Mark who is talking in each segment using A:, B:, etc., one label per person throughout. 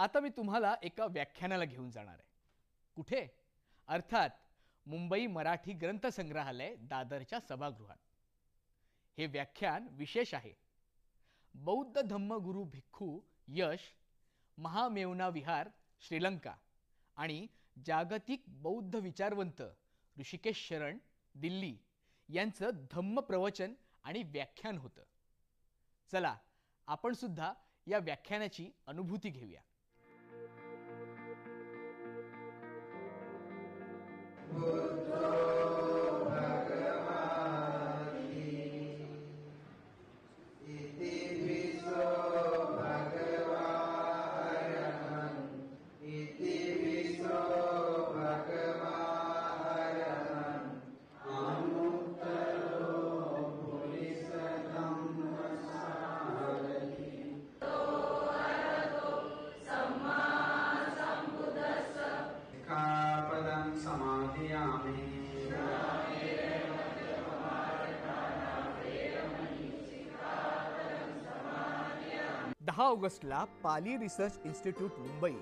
A: आता मी तुम्हाला एका व्याख्यानाला घेऊन जाणार आहे. कुठे? अर्थात मुंबई मराठी ग्रंथसंग्रहालय दादरच्या सभागृहात. हे व्याख्यान विशेष आहे. बौद्ध धम्मगुरू भिक्खू यश महामेवना विहार श्रीलंका आणि जागतिक बौद्ध विचारवंत ऋषिकेश शरण दिल्ली यांचं धम्म प्रवचन आणि व्याख्यान होतं. चला आपण सुद्धा या व्याख्यानाची अनुभूती घेऊया.
B: Buddha.
A: दहा ऑगस्टला पाली रिसर्च इन्स्टिट्यूट मुंबई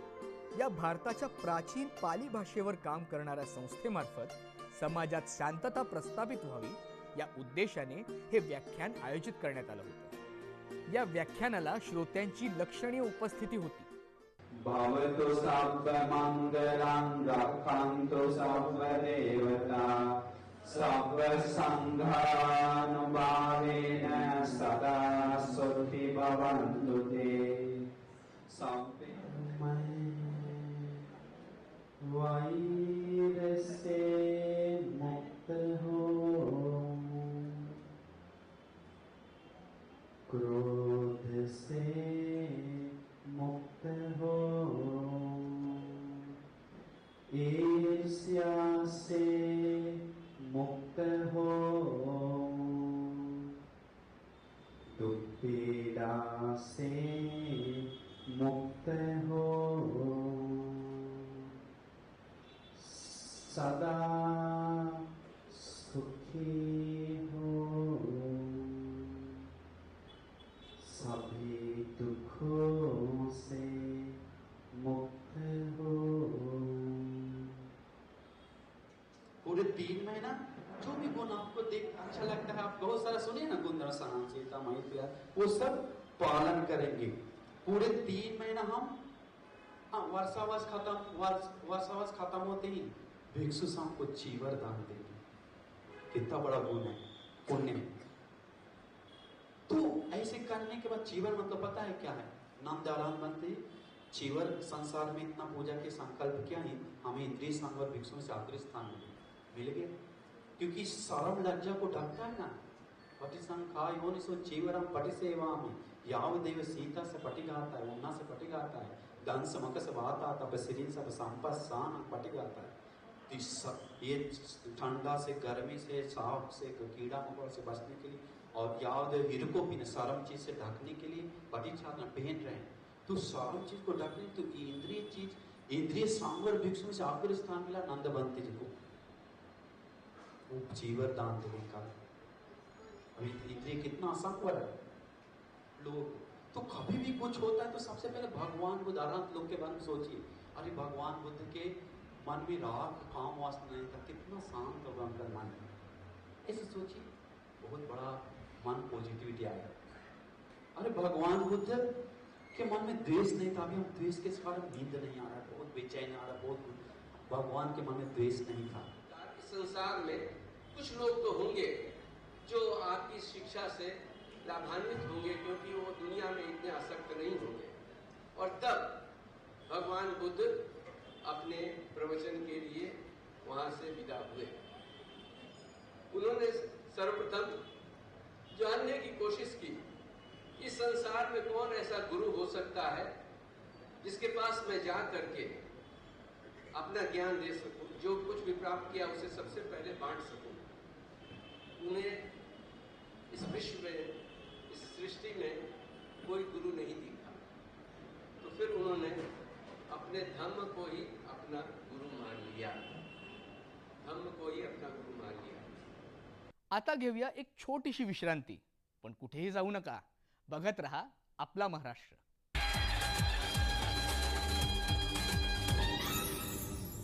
A: या भारताच्या प्राचीन पाली भाषेवर काम करणाऱ्या संस्थेमार्फत समाजात शांतता प्रस्थापित व्हावी या उद्देशाने हे व्याख्यान आयोजित करण्यात आलं होतं. या व्याख्यानाला श्रोत्यांची लक्षणीय उपस्थिती होती.
B: भवतु सर्वमङ्गलं रक्षन्तु सर्वदेवता සබ්බ සංඝානුභාවේන සදා සුඛි භවන්තු තේ සම්පේ වෛරසේ මුක්ත හෝමු ක්‍රෝධසේ මුක්ත හෝමු ඊර්ෂ්‍යාසේ මුක්ත හෝ දුක් පීඩාසේ මුක්ත හෝ සදා සුඛී හෝ සබ්බේ දුක්ඛෝ සේ මුක්ත හෝ
C: पूरे तीन महीना? जो भी गुण आपको देख अच्छा लगता है। आप बहुत सारा सुनिए ना, गुंदर सना सीता मैत्रिया वो सब पालन करेंगे। पूरे तीन महीना हम हाँ वर्षावास खत्म वर्षावास खत्म होते ही भिक्षु शाम को चीवर दान देंगे। कितना बड़ा गुण है, पुण्य तो ऐसे करने के बाद चीवर मतलब पता है क्या है? नाम जालान बनते चीवर संसार में इतना पूजा के संकल्प किया है? हमें इंद्रिय संग और भिक्षुओं से आखिरी स्थान मिले। मिल गया क्योंकि शरम लज्जा को ढकता है ना? पटि संखा योनि सो चीवरम पटि सेवा में याव देव सीता से पटि गाता है, उन्ना से पटि गाता है दंस मकस वाता तप श्री सब संपत सान पटि गाता है। तो ये ठंडा से, गर्मी से सांप से, कीड़ा मकोड़ा से बचने के लिए और याद हिरको भी सरम चीज़ से ढकने के लिए पटी छात्र पहन रहे तो सरम चीज़ को ढकने तो इंद्रिय चीज़ इंद्रिय सांवर भिक्षु से आखिरी स्थान मिला नंद बंती जी को। वो जीवन दान देने का। अभी इंद्रिय कितना असंवर है लोग तो कभी भी कुछ होता है तो सबसे पहले भगवान बुद्ध अरहंत लोग के बारे में सोचिए। अरे भगवान बुद्ध के मन में राग, काम वासना नहीं था कितना शांत होगा उनका मन। ऐसे सोचिए, बहुत बड़ा मन पॉजिटिविटी आया। अरे भगवान बुद्ध के मन में द्वेष नहीं था, अभी हम द्वेष के कारण नींद नहीं आ रहा बहुत बेचैन आ रहा बहुत भगवान के मन में द्वेष नहीं था।
D: संसार में कुछ लोग तो होंगे जो आपकी शिक्षा से लाभान्वित होंगे, क्योंकि वो दुनिया में इतने आसक्त नहीं होंगे। और तब भगवान बुद्ध अपने प्रवचन के लिए वहाँ से विदा हुए। उन्होंने सर्वप्रथम जानने की कोशिश की, इस संसार में कौन ऐसा गुरु हो सकता है जिसके पास मैं जा करके अपना ज्ञान दे सकूँ, जो कुछ भी प्राप्त किया उसे सबसे पहले बांट सकूँ। उन्हें इस विश्व में, इस सृष्टि में कोई गुरु नहीं दिखा। तो फिर उन्होंने अपने धर्म को ही अपना गुरु मान लिया। धर्म को ही अपना गुरु मान लिया।
A: आता घेऊया एक छोटीशी विश्रांती, पण कुठेही जाऊ नका. बघत रहा आपला महाराष्ट्र.